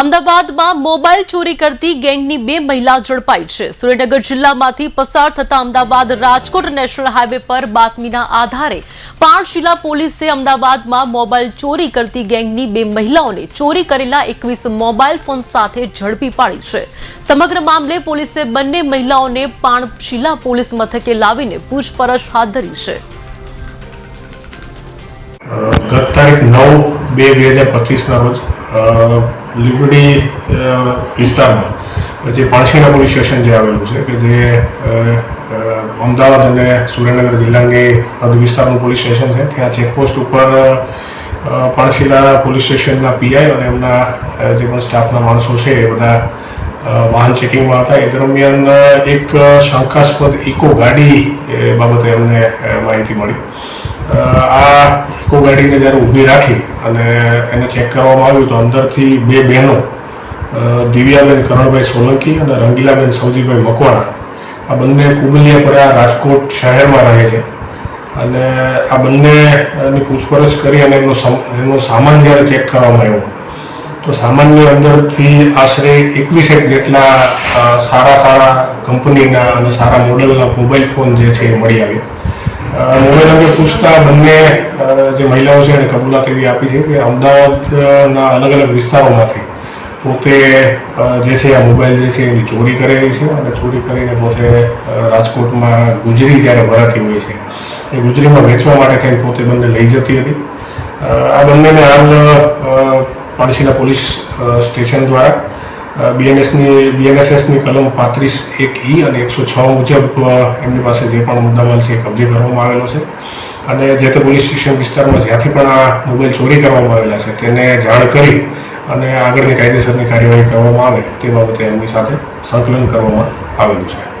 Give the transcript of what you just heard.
અમદાવાદમાં મોબાઈલ ચોરી કરતી ગેંગની બે મહિલા ઝડપાઈ છે. સુરેન્દ્રનગર જિલ્લામાંથી પસાર થતા અમદાવાદ રાજકોટ નેશનલ હાઈવે પર બાતમીના આધારે પાંચશીલા પોલીસે અમદાવાદમાં મોબાઈલ ચોરી કરતી ગેંગની બે મહિલાઓને ચોરી કરેલા એકવીસ મોબાઈલ ફોન સાથે ઝડપી પાડી છે. સમગ્ર મામલે પોલીસે બંને મહિલાઓને પાણશીલા પોલીસ મથકે લાવીને પૂછપરછ હાથ ધરી છે. ગત તારીખ નવ બે બે હજાર પચીસના રોજ લીંબડી વિસ્તારમાં જે પાણશીના પોલીસ સ્ટેશન જે આવેલું છે કે જે અમદાવાદ અને સુરેન્દ્રનગર જિલ્લાની હદ વિસ્તારનું પોલીસ સ્ટેશન છે, ત્યાં ચેકપોસ્ટ ઉપર પાણશીલા પોલીસ સ્ટેશનના પીઆઈ અને એમના જે પણ સ્ટાફના માણસો છે એ બધા વાહન ચેકિંગમાં હતા એ દરમિયાન એક શંકાસ્પદ ઇકો ગાડી એ બાબતે અમને માહિતી મળી. આ ઇકો ગાડીને જ્યારે ઊભી રાખી અને એને ચેક કરવામાં આવ્યું તો અંદરથી બે બહેનો દિવ્યાબેન કરણભાઈ સોલંકી અને રંગીલાબેન સૌજીભાઈ મકવાણા, આ બંને કુબલિયાપરા રાજકોટ શહેરમાં રહે છે. અને આ બંનેની પૂછપરછ કરી અને એમનો એમનો સામાન જ્યારે ચેક કરવામાં આવ્યો તો સામાન્ય અંદરથી આશરે એકવીસેક જેટલા સારા સારા કંપનીના અને સારા મોડલના મોબાઈલ ફોન જે છે એ મળી આવ્યા. મોબાઈલ અંગે પૂછતા બંને જે મહિલાઓ છે એને કબૂલાત એવી આપી છે કે અમદાવાદના અલગ અલગ વિસ્તારોમાંથી પોતે જે છે આ મોબાઈલ જે છે એની ચોરી કરેલી છે અને ચોરી કરીને પોતે રાજકોટમાં ગુજરી જ્યારે ભરાતી હોય છે. એ ગુજરીમાં વેચવા માટે થઈને પોતે બંને લઈ જતી હતી. આ બંનેને હાલ અ, પોલીસ સ્ટેશન દ્વારા બીએનએસની બીએનએસએસની કલમ પાંત્રીસ એક ઈ અને એકસો છ મુજબ એમની પાસે જે પણ મુદ્દામાલ છે કબજે કરવામાં આવેલો છે. અને જે તે પોલીસ સ્ટેશન વિસ્તારમાં જ્યાંથી પણ આ મોબાઈલ ચોરી કરવામાં આવેલા છે તેને જાણ કરી અને આગળની કાયદેસરની કાર્યવાહી કરવામાં આવે તે બાબતે એમની સાથે સંકલન કરવામાં આવેલું છે.